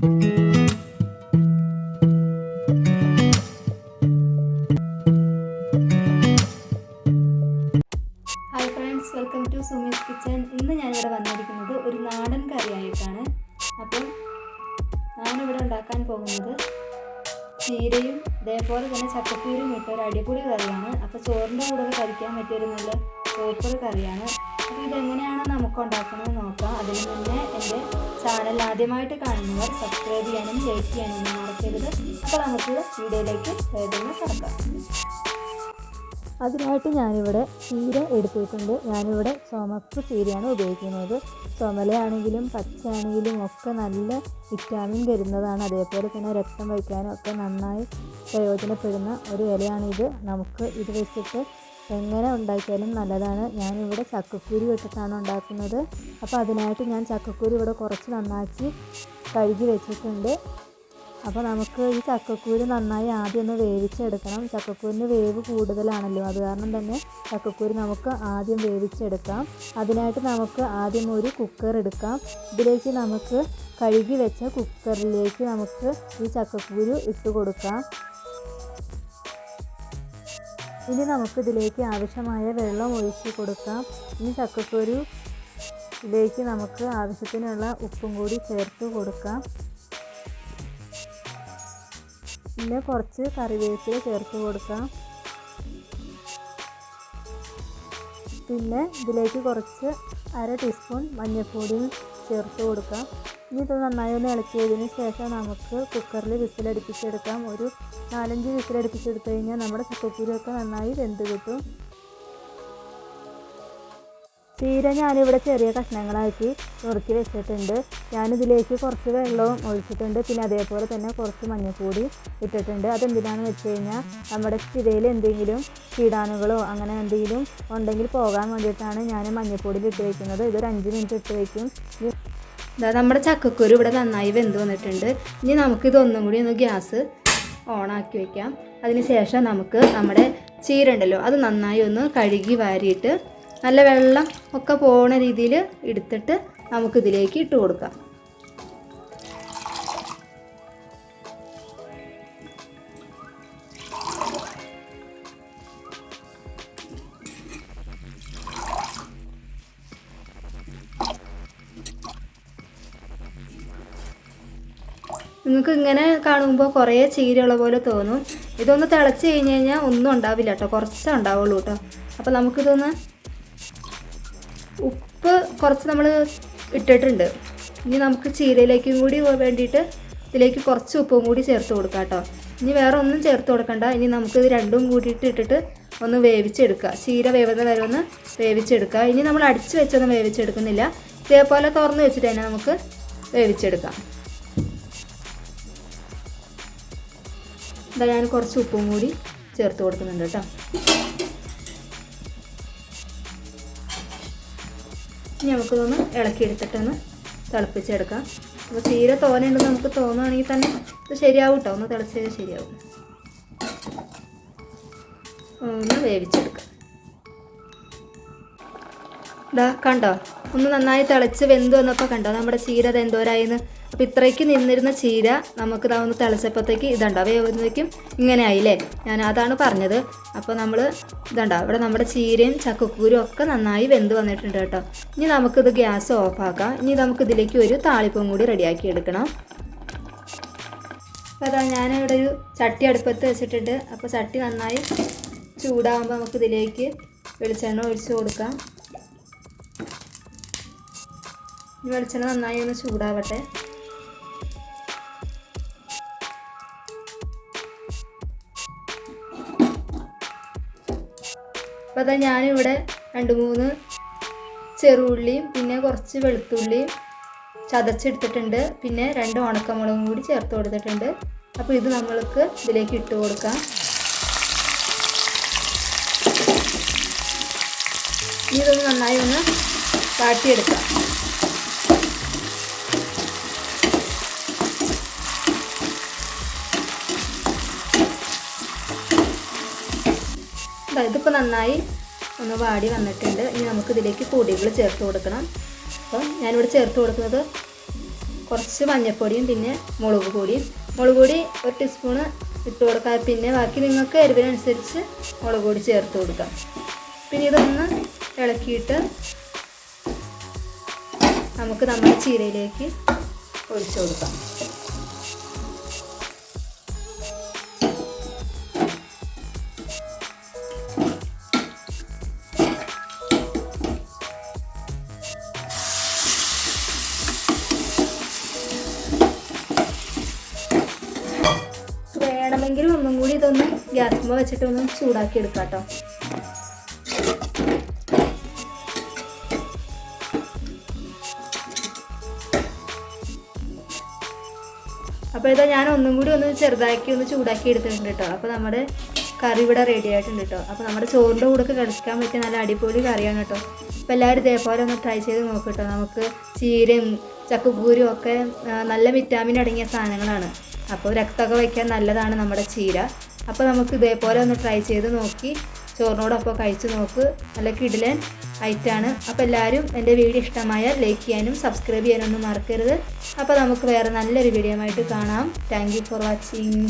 Hi friends welcome to Sumi's kitchen ഇന്ന് ഞാനിവിടെ വന്നിരിക്കുന്നത് ഒരു നാടൻ കറിയായിട്ടാണ്. അപ്പം ഞാനിവിടെ ഉണ്ടാക്കാൻ പോകുന്നത് ചീരയും ഇതേപോലെ തന്നെ ചക്കപ്പൂരും ഇട്ട ഒരു അടിപൊളി കറിയാണ്. അപ്പോൾ ചോറിന്റെ കൂടെ കഴിക്കാൻ പറ്റിയ നല്ല സൂപ്പർ കറിയാണ്. അപ്പോൾ ഇതെങ്ങനെയാണ് ഉണ്ടാക്കുന്നത് നോക്കാം. അതിന് മുന്നേ എന്റെ ചാനൽ ആദ്യമായിട്ട് കാണുന്നവർ സബ്സ്ക്രൈബ് ചെയ്യാനും ലൈക്ക് ചെയ്യാനും മറക്കരുത്. അപ്പോൾ നമുക്ക് വീഡിയോയിലേക്ക് വേദന കിടക്കാം. അതിനായിട്ട് ഞാനിവിടെ ചീര എടുത്തിട്ടുണ്ട്. ഞാനിവിടെ ചുമക്ക് ചീരയാണ് ഉപയോഗിക്കുന്നത്. ചുമലയാണെങ്കിലും പച്ചയാണെങ്കിലും ഒക്കെ നല്ല വിറ്റാമിൻ തരുന്നതാണ്. അതേപോലെ തന്നെ രക്തം വയ്ക്കാനും ഒക്കെ നന്നായി പ്രയോജനപ്പെടുന്ന ഒരു ഇലയാണിത്. നമുക്ക് ഇത് വെച്ചിട്ട് എങ്ങനെ ഉണ്ടാക്കിയാലും നല്ലതാണ്. ഞാനിവിടെ ചക്കക്കുരു ഇട്ടിട്ടാണ് ഉണ്ടാക്കുന്നത്. അപ്പോൾ അതിനായിട്ട് ഞാൻ ചക്കക്കുരു ഇവിടെ കുറച്ച് നന്നാക്കി കഴുകി വെച്ചിട്ടുണ്ട്. അപ്പോൾ നമുക്ക് ഈ ചക്കക്കുരു നന്നായി ആദ്യം ഒന്ന് വേവിച്ചെടുക്കണം. ചക്കക്കുരിന് വേവ് കൂടുതലാണല്ലോ. അത് കാരണം തന്നെ ചക്കക്കുരു നമുക്ക് ആദ്യം വേവിച്ചെടുക്കാം. അതിനായിട്ട് നമുക്ക് ആദ്യം ഒരു കുക്കർ എടുക്കാം. ഇതിലേക്ക് നമുക്ക് കഴുകി വെച്ച കുക്കറിലേക്ക് നമുക്ക് ഈ ചക്കക്കുരു ഇട്ട് കൊടുക്കാം. ഇനി നമുക്ക് ഇതിലേക്ക് ആവശ്യമായ വെള്ളം ഒഴിച്ച് കൊടുക്കാം. ഇനി ചക്കക്കുരു ഇതിലേക്ക് നമുക്ക് ആവശ്യത്തിനുള്ള ഉപ്പും കൂടി ചേർത്ത് കൊടുക്കാം. പിന്നെ കുറച്ച് കറിവേപ്പില ചേർത്ത് കൊടുക്കാം. പിന്നെ ഇതിലേക്ക് കുറച്ച് അര ടീസ്പൂൺ മഞ്ഞൾപ്പൊടിയും ചേർത്ത് കൊടുക്കാം. ഇനി ഇത് നന്നായി ഒന്ന് ഇളക്കിയതിന് ശേഷം നമുക്ക് കുക്കറിൽ വിസിലടുപ്പിച്ചെടുക്കാം. ഒരു നാലഞ്ച് വിസിലടുപ്പിച്ചെടുത്ത് കഴിഞ്ഞാൽ നമ്മുടെ ചക്കക്കുരുവൊക്കെ നന്നായി വെന്ത് കിട്ടും. ചീര ഞാനിവിടെ ചെറിയ കഷ്ണങ്ങളാക്കി നുറുക്കി വെച്ചിട്ടുണ്ട്. ഞാനിതിലേക്ക് കുറച്ച് വെള്ളവും ഒഴിച്ചിട്ടുണ്ട്. പിന്നെ അതേപോലെ തന്നെ കുറച്ച് മഞ്ഞൾപ്പൊടി ഇട്ടിട്ടുണ്ട്. അതെന്തിനാണെന്ന് വെച്ച് കഴിഞ്ഞാൽ നമ്മുടെ ചിരയിൽ എന്തെങ്കിലും കീടാണുകളോ അങ്ങനെ എന്തെങ്കിലും ഉണ്ടെങ്കിൽ പോകാൻ വേണ്ടിയിട്ടാണ് ഞാൻ മഞ്ഞൾപ്പൊടിയിൽ ഇട്ട് വയ്ക്കുന്നത് ഇതൊരു അഞ്ച് മിനിറ്റ് ഇട്ട് വയ്ക്കും നമ്മുടെ ചക്കക്കുരു ഇവിടെ നന്നായി വെന്ത് വന്നിട്ടുണ്ട്. ഇനി നമുക്കിതൊന്നും കൂടി ഒന്ന് ഗ്യാസ് ഓണാക്കി വയ്ക്കാം അതിന് ശേഷം നമുക്ക് നമ്മുടെ ചീര ഉണ്ടല്ലോ അത് നന്നായി ഒന്ന് കഴുകി വാരിയിട്ട് നല്ല വെള്ളം ഒക്കെ പോണ രീതിയിൽ എടുത്തിട്ട് നമുക്കിതിലേക്ക് ഇട്ട് കൊടുക്കാം. നിങ്ങൾക്ക് ഇങ്ങനെ കാണുമ്പോൾ കുറേ ചീരയുള്ള പോലെ തോന്നും. ഇതൊന്ന് തിളച്ച് കഴിഞ്ഞ് കഴിഞ്ഞാൽ ഒന്നും ഉണ്ടാവില്ല കേട്ടോ കുറച്ചേ ഉണ്ടാവുള്ളൂ കേട്ടോ അപ്പോൾ നമുക്കിതൊന്ന് ഉപ്പ് കുറച്ച് നമ്മൾ ഇട്ടിട്ടുണ്ട്. ഇനി നമുക്ക് ചീരയിലേക്കും കൂടി വേണ്ടിയിട്ട് ഇതിലേക്ക് കുറച്ച് ഉപ്പും കൂടി ചേർത്ത് കൊടുക്കാം കേട്ടോ ഇനി വേറെ ഒന്നും ചേർത്ത് കൊടുക്കണ്ട. ഇനി നമുക്ക് ഇത് രണ്ടും കൂടിയിട്ട് ഇട്ടിട്ട് ഒന്ന് വേവിച്ചെടുക്കുക. ചീര വേവുന്ന വരെ ഒന്ന് വേവിച്ചെടുക്കുക. ഇനി നമ്മൾ അടിച്ച് വെച്ചൊന്നും വേവിച്ചെടുക്കുന്നില്ല. ഇതേപോലെ തുറന്ന് വെച്ചിട്ട് തന്നെ നമുക്ക് വേവിച്ചെടുക്കാം. ഇതാ ഞാൻ കുറച്ച് ഉപ്പും കൂടി ചേർത്ത് കൊടുക്കുന്നുണ്ട് കേട്ടോ. ഇനി നമുക്കിതൊന്ന് ഇളക്കിയെടുത്തിട്ടൊന്ന് തിളപ്പിച്ചെടുക്കാം. അപ്പോൾ തീരെ തോനെയുണ്ടെന്ന് നമുക്ക് തോന്നുകയാണെങ്കിൽ തന്നെ ഇത് ശരിയാവും കേട്ടോ. ഒന്ന് തിളച്ച് കഴിഞ്ഞാൽ ശരിയാവും. ഒന്ന് വേവിച്ചെടുക്കാം. ഇതാ കണ്ടോ? ഒന്ന് നന്നായി തിളച്ച് വെന്ത് വന്നപ്പോൾ കണ്ടോ നമ്മുടെ ചീര അത് എന്തോരായിന്ന്. അപ്പോൾ ഇത്രയ്ക്ക് നിന്നിരുന്ന ചീര നമുക്ക് ഇതാ ഒന്ന് തിളച്ചപ്പോഴത്തേക്ക് ഇതുണ്ടോ വേവുന്നതേക്കും ഇങ്ങനെ ആയില്ലേ? ഞാൻ അതാണ് പറഞ്ഞത്. അപ്പോൾ നമ്മൾ ഇതുണ്ടോ ഇവിടെ നമ്മുടെ ചീരയും ചക്കക്കൂരും ഒക്കെ നന്നായി വെന്ത് വന്നിട്ടുണ്ട് കേട്ടോ. ഇനി നമുക്കിത് ഗ്യാസ് ഓഫാക്കാം. ഇനി നമുക്ക് ഇതിലേക്ക് ഒരു താളിപ്പും കൂടി റെഡിയാക്കി എടുക്കണം. അപ്പോൾ അതാ ഞാനിവിടെ ഒരു ചട്ടി അടുപ്പത്ത് വെച്ചിട്ടുണ്ട്. അപ്പോൾ ചട്ടി നന്നായി ചൂടാകുമ്പോൾ നമുക്ക് ഇതിലേക്ക് വെളിച്ചെണ്ണ ഒഴിച്ച് കൊടുക്കാം. ഈ വെളിച്ചെണ്ണ നന്നായി ഒന്ന് ചൂടാവട്ടെ. അപ്പോൾ അതാ ഞാനിവിടെ രണ്ട് മൂന്ന് ചെറുള്ളിയും പിന്നെ കുറച്ച് വെളുത്തുള്ളിയും ചതച്ചെടുത്തിട്ടുണ്ട്. പിന്നെ രണ്ട് ഉണക്കമുളകും കൂടി ചേർത്ത് കൊടുത്തിട്ടുണ്ട്. അപ്പോൾ ഇത് നമ്മൾക്ക് ഇതിലേക്ക് ഇട്ട് കൊടുക്കാം. ഇതൊന്ന് നന്നായി ഒന്ന് വാട്ടിയെടുക്കാം. ഇതിപ്പോൾ നന്നായി ഒന്ന് വാടി വന്നിട്ടുണ്ട്. ഇനി നമുക്ക് ഇതിലേക്ക് പൊടികൾ ചേർത്ത് കൊടുക്കണം. അപ്പം ഞാനിവിടെ ചേർത്ത് കൊടുക്കുന്നത് കുറച്ച് മഞ്ഞൾപ്പൊടിയും പിന്നെ മുളക് പൊടിയും. മുളക് പൊടി ഒരു ടീസ്പൂണ് ഇട്ട് കൊടുക്കുക പിന്നെ ബാക്കി നിങ്ങൾക്ക് എരിവിനനുസരിച്ച് മുളക് പൊടി ചേർത്ത് കൊടുക്കാം. പിന്നെ ഇതൊന്ന് ഇളക്കിയിട്ട് നമുക്ക് നമ്മുടെ ചീരയിലേക്ക് ഒഴിച്ചു കൊടുക്കാം. ഇതൊന്ന് ഗ്യാസ്മ വെച്ചിട്ട് ഒന്ന് ചൂടാക്കി എടുക്കാം കേട്ടോ അപ്പോൾ ഇതാ ഞാൻ ഒന്നും കൂടി ഒന്ന് ചെറുതാക്കി ഒന്ന് ചൂടാക്കി എടുത്തിട്ടുണ്ട് കേട്ടോ. അപ്പോൾ നമ്മുടെ കറി ഇവിടെ റെഡി ആയിട്ടുണ്ട് കേട്ടോ. അപ്പോൾ നമ്മുടെ ചോറിന്റെ കൂടെ കഴിക്കാൻ പറ്റിയ നല്ല അടിപൊളി കറിയാണ് കേട്ടോ. അപ്പോൾ എല്ലാവരും ഇതേപോലെ ഒന്ന് ട്രൈ ചെയ്ത് നോക്കും കേട്ടോ. നമുക്ക് ചീരയും ചക്കക്കൂരും ഒക്കെ നല്ല വിറ്റാമിൻ അടങ്ങിയ സാധനങ്ങളാണ്. അപ്പോൾ രക്തമൊക്കെ വയ്ക്കാൻ നല്ലതാണ് നമ്മുടെ ചീര. അപ്പോൾ നമുക്ക് ഇതേപോലെ ഒന്ന് ട്രൈ ചെയ്ത് നോക്കി. ചോറിനോടൊപ്പം കഴിച്ച് നോക്ക്. നല്ല കിടിലൻ ഐറ്റാണ് അപ്പോൾ എല്ലാവരും എന്റെ വീഡിയോ ഇഷ്ടമായാൽ ലൈക്ക് ചെയ്യാനും സബ്സ്ക്രൈബ് ചെയ്യാനൊന്നും മറക്കരുത്. അപ്പോൾ നമുക്ക് വേറെ നല്ലൊരു വീഡിയോ ആയിട്ട് കാണാം. Thank for watching